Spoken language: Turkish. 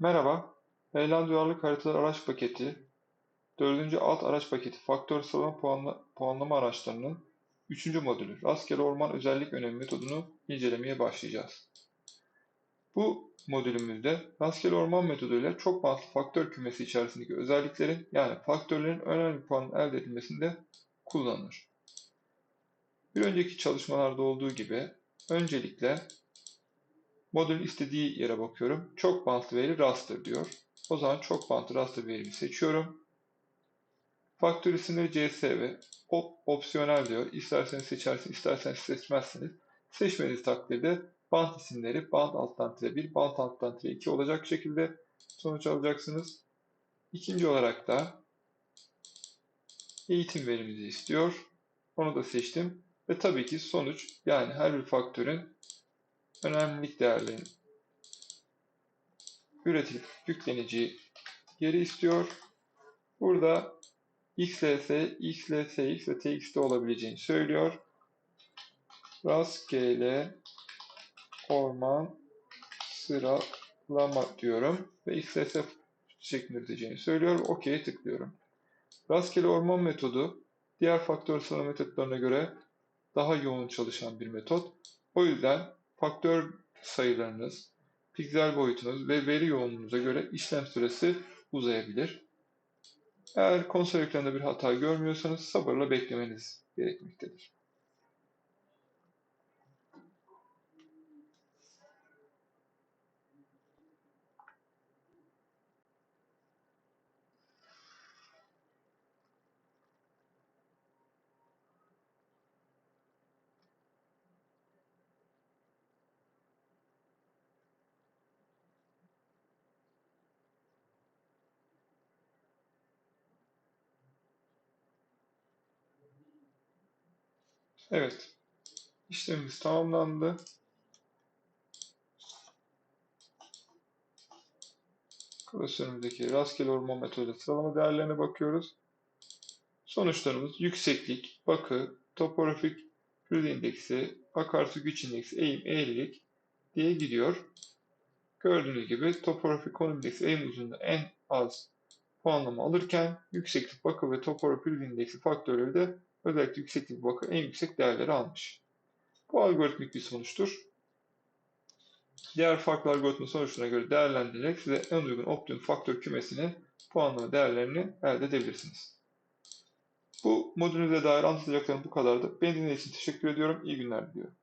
Merhaba, Leyland Duyarlılık Haritaları Araç Paketi, 4. Alt Araç Paketi Faktör Sıralama puanla, Puanlama Araçlarının 3. modülü Rastgele Orman Özellik Önemi metodunu incelemeye başlayacağız. Bu modülümüzde rastgele orman metoduyla çok bantlı faktör kümesi içerisindeki özelliklerin yani faktörlerin önemli puanın elde edilmesinde kullanılır. Bir önceki çalışmalarda olduğu gibi öncelikle Modülün istediği yere bakıyorum. Çok bantlı veri raster diyor. O zaman çok bantlı raster verimi seçiyorum. Faktör isimleri CSV. Op opsiyonel diyor. İsterseniz seçersiniz, isterseniz seçmezsiniz. Seçmediğiniz takdirde bant isimleri bant alttan tire 1, bant alttan tire 2 olacak şekilde sonuç alacaksınız. İkinci olarak da eğitim verimizi istiyor. Onu da seçtim. Ve tabii ki sonuç yani her bir faktörün önemlilik değerlerinin üretilip yükleneceği yeri istiyor. Burada XLS, XLSX ve TX'de olabileceğini söylüyor. Rastgele orman sıralama diyorum ve XLS şeklinde söylüyor. OK'ye tıklıyorum. Rastgele orman metodu diğer faktör sıralama metotlarına göre daha yoğun çalışan bir metot. O yüzden faktör sayılarınız, piksel boyutunuz ve veri yoğunluğunuza göre işlem süresi uzayabilir. Eğer konsol ekranında bir hata görmüyorsanız sabırla beklemeniz gerekmektedir. Evet. İşlemimiz tamamlandı. Klasörümüzdeki rastgele orman metoduyla sıralama değerlerine bakıyoruz. Sonuçlarımız yükseklik, bakı, topografik hız indeksi, akarsu güç indeksi, eğim, eğrilik diye gidiyor. Gördüğünüz gibi topografik konum indeksi eğim uzunluğu en az puanlama alırken yükseklik, bakı ve topografik hız indeksi faktörleri de özellikle yükseklik bakı en yüksek değerleri almış. Bu algoritmik bir sonuçtur. Diğer farklı algoritma sonuçlarına göre değerlendirilerek size en uygun optimum faktör kümesini puanlama değerlerini elde edebilirsiniz. Bu modülünüze dair anlatacaklarım bu kadardı. Beni dinlediğiniz için teşekkür ediyorum. İyi günler diliyorum.